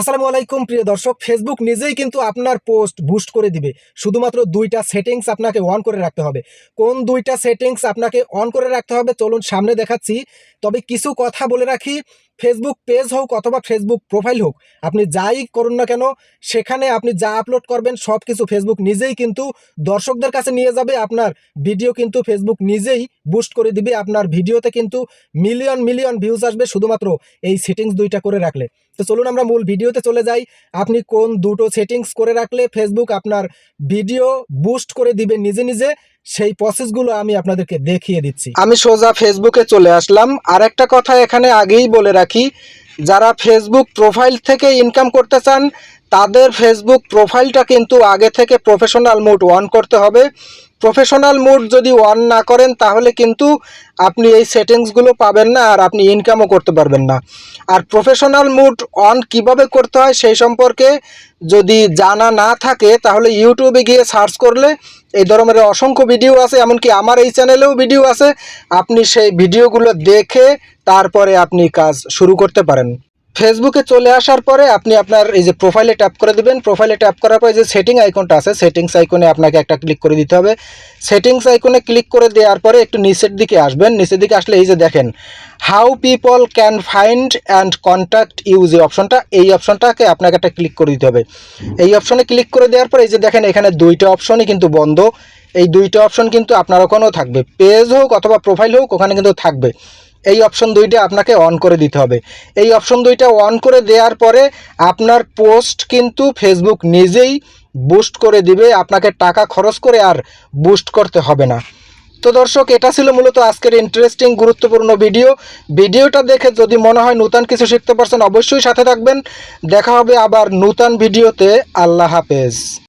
আসসালামু আলাইকুম, প্রিয় দর্শক। ফেসবুক নিজেই কিন্তু আপনার পোস্ট বুস্ট করে দিবে। শুধুমাত্র দুইটা সেটিংস আপনাকে অন করে রাখতে হবে। কোন দুইটা সেটিংস আপনাকে অন করে রাখতে হবে, চলুন সামনে দেখাচ্ছি। তবে কিছু কথা বলে রাখি। ফেসবুক পেজ হোক অথবা ফেসবুক প্রোফাইল হোক, আপনি যাই করুন না কেন, সেখানে আপনি যা আপলোড করবেন সব কিছু ফেসবুক নিজেই কিন্তু দর্শকদের কাছে নিয়ে যাবে, আপনার ভিডিও কিন্তু ফেসবুক নিজেই বুস্ট করে দিবে, আপনার ভিডিওতে কিন্তু মিলিয়ন মিলিয়ন ভিউজ আসবে শুধুমাত্র এই সেটিংস দুইটা করে রাখলে। তো চলুন আমরা মূল ভিডিওতে চলে যাই, আপনি কোন দুটো সেটিংস করে রাখলে ফেসবুক আপনার ভিডিও বুস্ট করে দিবে নিজে নিজে সেই প্রসেসগুলো আমি আপনাদেরকে দেখিয়ে দিচ্ছি। আমি সোজা ফেসবুকে চলে আসলাম। আর একটা কথা এখানে আগেই বলে রাখি, যারা ফেসবুক প্রোফাইল থেকে ইনকাম করতে চান, তাদের ফেসবুক প্রোফাইলটা কিন্তু আগে থেকে প্রফেশনাল মুড অন করতে হবে। প্রফেশনাল মুড যদি অন না করেন, তাহলে কিন্তু আপনি এই সেটিংসগুলো পাবেন না আর আপনি ইনকামও করতে পারবেন না। আর প্রফেশনাল মুড অন কীভাবে করতে হয়, সেই সম্পর্কে যদি জানা না থাকে, তাহলে ইউটিউবে গিয়ে সার্চ করলে এই ধরনের অসংখ্য ভিডিও আছে, এমনকি আমার এই চ্যানেলেও ভিডিও আছে। আপনি সেই ভিডিওগুলো দেখে তারপরে আপনি কাজ শুরু করতে পারেন। ফেসবুকে চলে আসার পরে আপনি আপনার এই যে প্রোফাইলে ট্যাপ করে দিবেন। প্রোফাইলে ট্যাপ করার পরে যে সেটিং আইকনটা আছে সেটিংস আইকনে আপনাকে একটা ক্লিক করে দিতে হবে। সেটিংস আইকনে ক্লিক করে দেওয়ার পরে একটু নিচের দিকে আসবেন। নিচের দিকে আসলে এই যে দেখেন how people can find and contact you যে অপশনটা এই অপশনটাকে আপনাকে একটা ক্লিক করে দিতে হবে। এই অপশনে ক্লিক করে দেওয়ার পরে এই যে দেখেন, এখানে দুইটা অপশনই কিন্তু বন্ধ। এই দুইটা অপশন কিন্তু আপনার ওখানেও থাকবে। পেজ হোক অথবা প্রোফাইল হোক, ওখানে কিন্তু থাকবে। এই অপশন দুইটা আপনাকে অন করে দিতে হবে। এই অপশন দুইটা অন করে দেওয়ার পরে আপনার পোস্ট কিন্তু ফেসবুক নিজেই বুস্ট করে দিবে, আপনাকে টাকা খরচ করে আর বুস্ট করতে হবে না। তো দর্শক, এটা ছিল মূলত আজকের ইন্টারেস্টিং গুরুত্বপূর্ণ ভিডিও ভিডিওটা দেখে যদি মনে হয় নতুন কিছু শিখতে পারছেন, অবশ্যই সাথে থাকবেন। দেখা হবে আবার নতুন ভিডিওতে আল্লাহ হাফেজ।